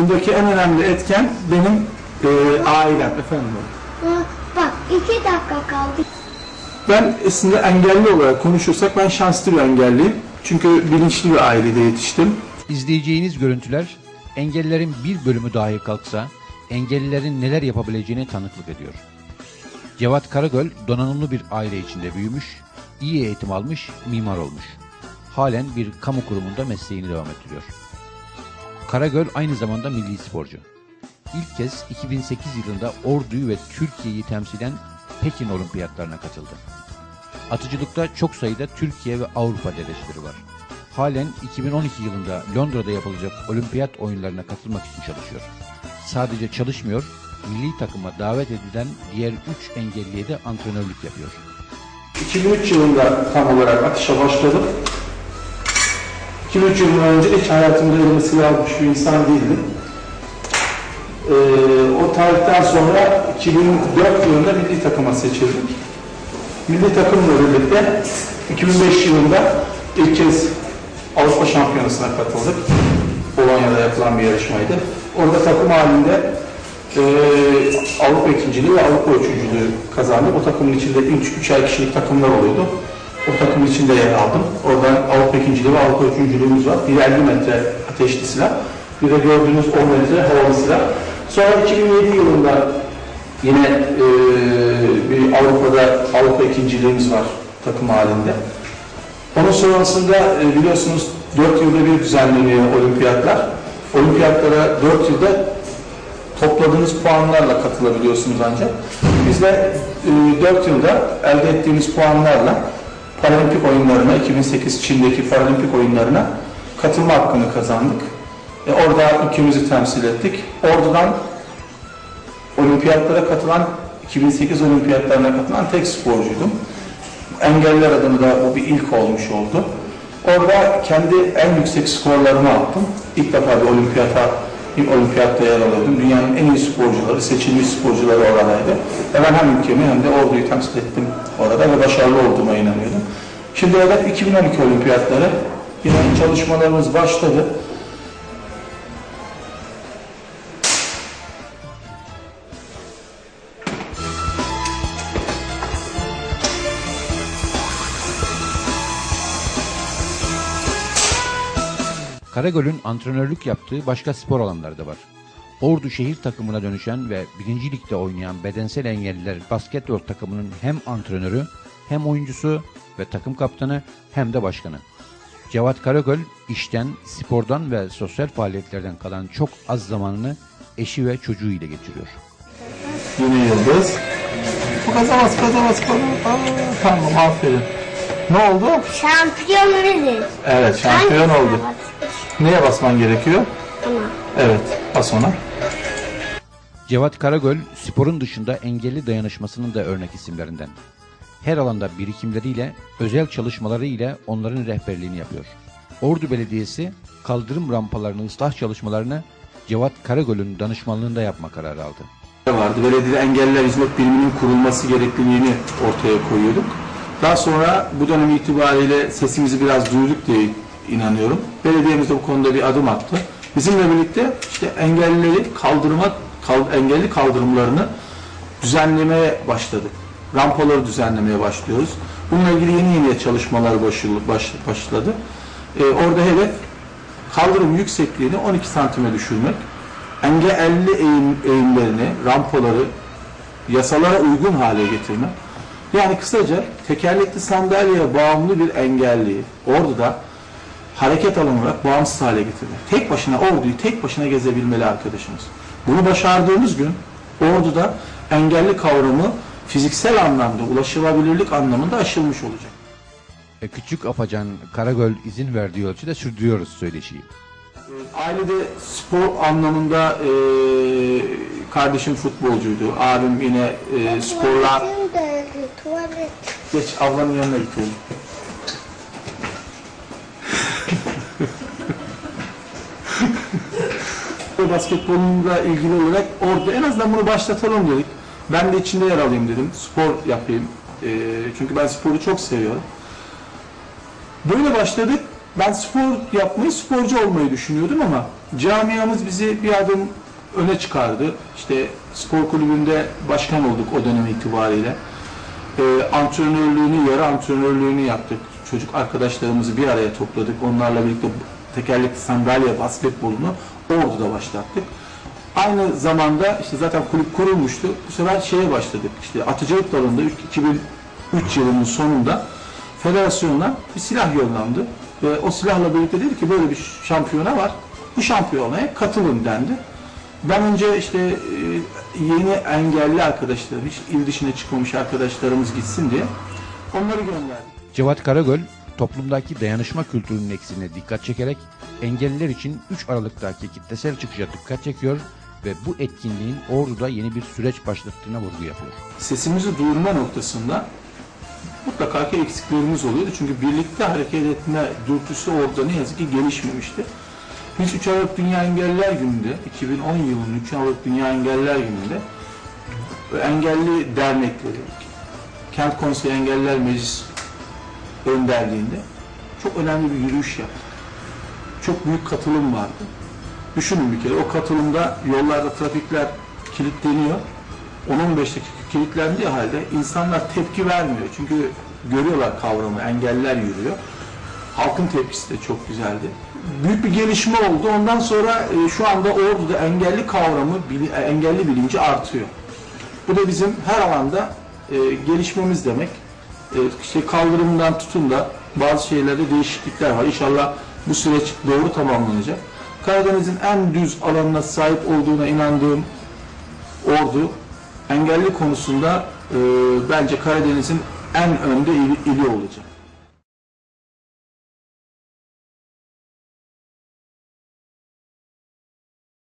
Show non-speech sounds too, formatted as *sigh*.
Bundaki en önemli etken benim e, ailem efendim. Bak iki dakika kaldı. Ben aslında engelli olarak konuşursak ben şanslı bir engelliyim. Çünkü bilinçli bir ailede yetiştim. İzleyeceğiniz görüntüler engellilerin bir bölümü dahi kalksa engellilerin neler yapabileceğine tanıklık ediyor. Cevat Karagöl donanımlı bir aile içinde büyümüş, iyi eğitim almış, mimar olmuş. Halen bir kamu kurumunda mesleğini devam ettiriyor. Karagöl aynı zamanda milli sporcu. İlk kez 2008 yılında Ordu'yu ve Türkiye'yi temsilen Pekin Olimpiyatlarına katıldı. Atıcılıkta çok sayıda Türkiye ve Avrupa dedeçleri var. Halen 2012 yılında Londra'da yapılacak olimpiyat oyunlarına katılmak için çalışıyor. Sadece çalışmıyor, milli takıma davet edilen diğer 3 engelliye de antrenörlük yapıyor. 2003 yılında tam olarak atışa başladım. 2003 yılından önce hiç hayatımda elime silah almış bir insan değildim. Ee, o tarihten sonra 2004 yılında milli takıma seçildim. Milli takımla birlikte 2005 yılında ilk kez Avrupa Şampiyonası'na katıldık. Polonya'da yapılan bir yarışmaydı. Orada takım halinde eee Avrupa ikinciliği ve Avrupa üçüncülüğü kazandık. O takımın içinde 3 üçer kişilik takımlar oluyordu. O takımın içinde yer aldım. Oradan Avrupa ikinciliği ve Avrupa üçüncülüğümüz var. Bir 50 metre ateşli silah. Bir de gördüğünüz 10 metre havalı silah. Sonra 2007 yılında Yine eee, bir Avrupa'da Avrupa ikinciliğimiz var takım halinde. Onun sonrasında e, biliyorsunuz 4 yılda bir düzenleniyor olimpiyatlar. Olimpiyatlara 4 yılda topladığınız puanlarla katılabiliyorsunuz ancak. Biz de e, 4 yılda elde ettiğimiz puanlarla Paralimpik oyunlarına, 2008 Çin'deki Paralimpik oyunlarına katılma hakkını kazandık. E, orada ülkemizi temsil ettik. Oradan olimpiyatlara katılan, 2008 olimpiyatlarına katılan tek sporcuydum. Engeller adına da bu bir ilk olmuş oldu. Orada kendi en yüksek skorlarımı attım. İlk defa bir olimpiyata, bir olimpiyatta yer alıyordum. Dünyanın en iyi sporcuları, seçilmiş sporcuları oradaydı. Ve ben hem ülkemi hem de orduyu temsil ettim orada ve başarılı olduğuma inanıyordum. Şimdi hedef 2012 olimpiyatları. Yine çalışmalarımız başladı. Karagöl'ün antrenörlük yaptığı başka spor alanları da var. Ordu şehir takımına dönüşen ve birinci ligde oynayan bedensel engelliler basketbol takımının hem antrenörü hem oyuncusu ve takım kaptanı hem de başkanı. Cevat Karagöl işten, spordan ve sosyal faaliyetlerden kalan çok az zamanını eşi ve çocuğu ile geçiriyor. Yine Yıldız. Bu kazamaz, kazamaz, kazamaz. Aa, tamam, aferin. Ne oldu? Şampiyon biziz. Evet, şampiyon oldu. basmış? Neye basman gerekiyor? Tamam. Evet, bas ona. Cevat Karagöl sporun dışında engelli dayanışmasının da örnek isimlerinden. Her alanda birikimleriyle, özel çalışmaları ile onların rehberliğini yapıyor. Ordu Belediyesi kaldırım rampalarını ıslah çalışmalarını Cevat Karagöl'ün danışmanlığında yapma kararı aldı. vardı. Belediyede engelliler hizmet biriminin kurulması gerekliliğini ortaya koyuyorduk. Daha sonra bu dönem itibariyle sesimizi biraz duyurduk diye inanıyorum. Belediyemiz de bu konuda bir adım attı. Bizimle birlikte işte engellileri kaldırma, kal- engelli kaldırımlarını düzenlemeye başladık. Rampaları düzenlemeye başlıyoruz. Bununla ilgili yeni yeni çalışmalar başladı. baş- başladı. Ee, orada hedef kaldırım yüksekliğini 12 santime düşürmek. Engelli eğim, eğimlerini, rampaları yasalara uygun hale getirmek. Yani kısaca tekerlekli sandalyeye bağımlı bir engelliyi orduda hareket alanı bağımsız hale getirmek. Tek başına orduyu tek başına gezebilmeli arkadaşımız. Bunu başardığımız gün orduda engelli kavramı fiziksel anlamda, ulaşılabilirlik anlamında aşılmış olacak. E, Küçük Afacan Karagöl izin verdiği ölçüde sürdürüyoruz söyleşiyi. Ailede spor anlamında e, kardeşim futbolcuydu. Abim yine e, sporla... Geç ablanın yanına gidiyorum. *laughs* Basketbolumla ilgili olarak orada en azından bunu başlatalım dedik. Ben de içinde yer alayım dedim. Spor yapayım. Ee, çünkü ben sporu çok seviyorum. Böyle başladık. Ben spor yapmayı, sporcu olmayı düşünüyordum ama Camiamız bizi bir adım öne çıkardı. İşte spor kulübünde başkan olduk o dönem itibariyle. Ee, antrenörlüğünü, yarı antrenörlüğünü yaptık. Çocuk arkadaşlarımızı bir araya topladık. Onlarla birlikte tekerlekli sandalye basketbolunu Ordu'da başlattık. Aynı zamanda işte zaten kulüp kurulmuştu. Bu sefer şeye başladık. İşte atıcılık dalında 2003 yılının sonunda federasyondan bir silah yollandı. Ve o silahla birlikte dedi ki böyle bir şampiyona var. Bu şampiyonaya katılın dendi. Ben önce işte e, yeni engelli arkadaşlarım, hiç il dışına çıkmamış arkadaşlarımız gitsin diye onları gönderdik. Cevat Karagöl toplumdaki dayanışma kültürünün eksiğine dikkat çekerek engelliler için 3 Aralık'taki kitlesel çıkışa dikkat çekiyor ve bu etkinliğin Ordu'da yeni bir süreç başlattığına vurgu yapıyor. Sesimizi duyurma noktasında mutlaka ki eksiklerimiz oluyordu. Çünkü birlikte hareket etme dürtüsü orada ne yazık ki gelişmemişti. Biz 3 Aralık Dünya Engelliler Günü'nde, 2010 yılının 3 Aralık Dünya Engelliler Günü'nde engelli dernekleri, Kent Konseyi Engelliler Meclis önderliğinde çok önemli bir yürüyüş yaptık. Çok büyük katılım vardı. Düşünün bir kere o katılımda yollarda trafikler kilitleniyor. 10-15 dakika kilitlendiği halde insanlar tepki vermiyor. Çünkü görüyorlar kavramı, engeller yürüyor. Halkın tepkisi de çok güzeldi. Büyük bir gelişme oldu. Ondan sonra e, şu anda Ordu'da engelli kavramı, bili- e, engelli bilinci artıyor. Bu da bizim her alanda e, gelişmemiz demek. E, işte kaldırımdan tutun da bazı şeylerde değişiklikler var. İnşallah bu süreç doğru tamamlanacak. Karadeniz'in en düz alanına sahip olduğuna inandığım Ordu engelli konusunda e, bence Karadeniz'in en önde ili, ili olacak.